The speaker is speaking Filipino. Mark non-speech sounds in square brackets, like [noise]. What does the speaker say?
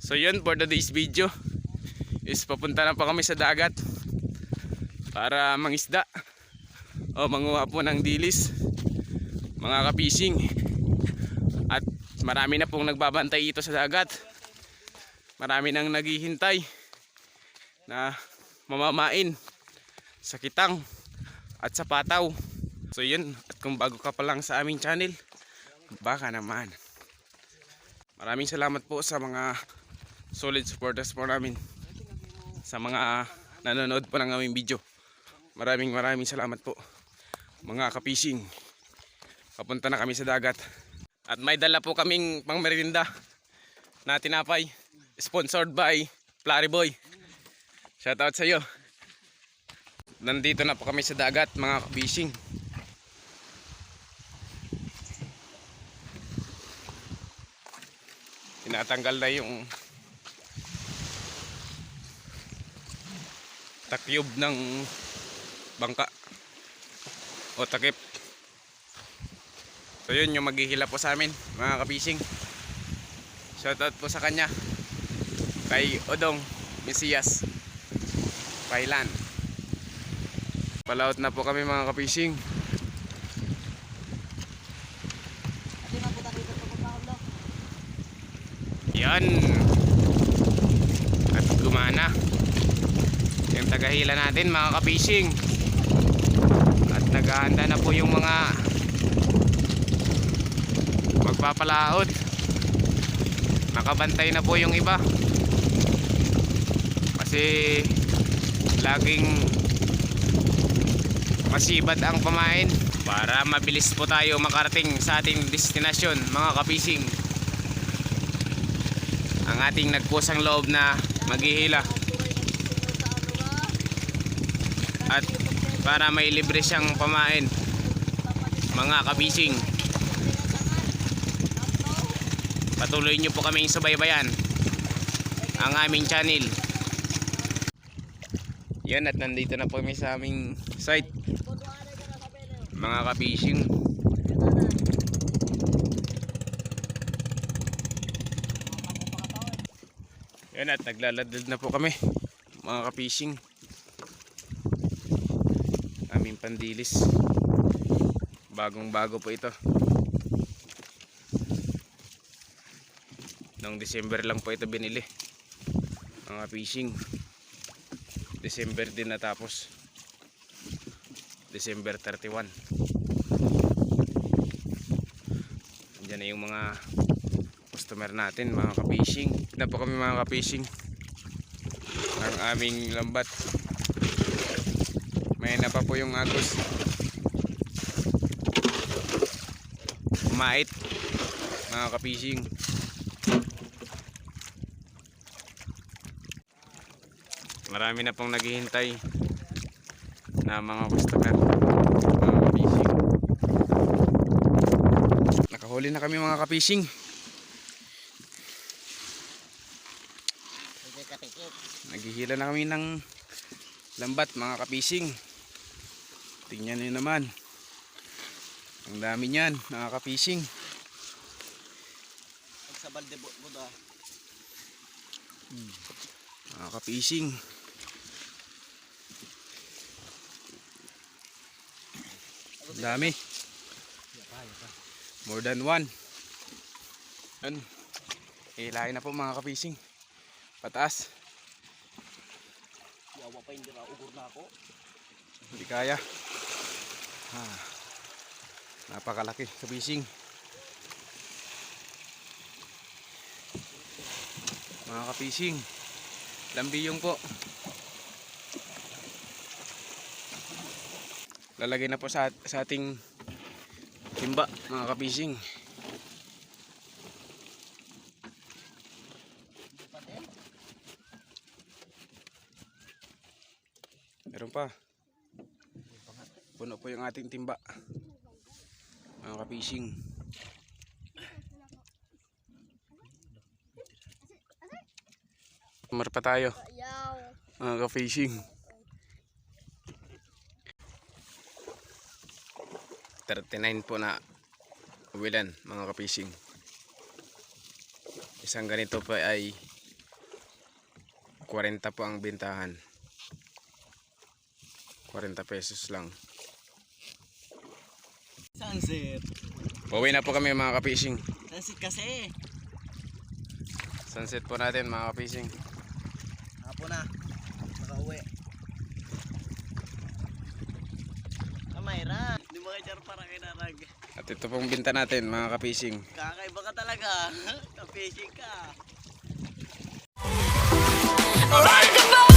So yun for today's video is papunta na pa kami sa dagat para mangisda o manguha po ng dilis mga kapising at marami na pong nagbabantay ito sa dagat. Marami nang naghihintay na mamamain sa kitang at sa pataw. So yun at kung bago ka pa lang sa aming channel baka naman. Maraming salamat po sa mga solid supporters po namin sa mga nanonood po ng aming video. Maraming maraming salamat po mga kapising papunta na kami sa dagat. At may dala po kaming pang merienda na tinapay sponsored by Plariboy shoutout sa iyo. Nandito na po kami sa dagat mga kabising tinatanggal na yung takyob ng bangka o takip so yun yung maghihila po sa amin mga kabising shoutout po sa kanya kay Odong Mesias Pailan Palaot na po kami mga kapising. Yan. At gumana. Yung tagahila natin mga kapising. At naghahanda na po yung mga magpapalaot. Nakabantay na po yung iba. Kasi laging masibad ang pamain para mabilis po tayo makarating sa ating destinasyon mga kapising ang ating nagpusang loob na maghihila at para may libre siyang pamain. Mga kabising. Patuloy nyo po kaming subaybayan ang aming channel. Yan at nandito na po kami sa aming site. Mga kabising. Yan at naglaladad na po kami mga kapising aming pandilis. Bagong bago po ito. Noong December lang po ito binili. Mga fishing. December din natapos. December 31 Diyan na yung mga customer natin mga ka-fishing. Na po kami mga ka-fishing. Ang aming lambat may na pa po yung agos. Kumait mga ka-fishing. Marami na pong naghihintay na mga customer mga ka-fishing. Nakahuli na kami mga ka-fishing. Naghihila na kami ng lambat mga ka-fishing tingnan nyo naman. Ang dami niyan mga ka-fishing. Sa balde buda. mga ka-fishing. Ang dami. More than one. Yun hilahin na po mga ka-fishing. Pataas. Yawa pa hindi na ugur na ako. hindi kaya ah, napakalaki ka-fishing mga ka-fishing lambiyong po. Lalagay na po sa, sa ating timba mga ka-fishing meron pa puno po yung ating timba mga ka-fishing Mar pa tayo mga ka-fishing 39 po na uwilan mga ka-fishing isang ganito po ay 40 po ang bintahan. 40 pesos lang. Sunset. Pauwi na po kami mga kapishing. Sunset kasi. Sunset po natin mga kapishing. Hapo na. Nakauwi. Kamayra. Hindi mo kajar para kinarag. At ito pong binta natin mga kapishing. Kakaiba ka talaga. [laughs] kapishing ka. Alright, goodbye.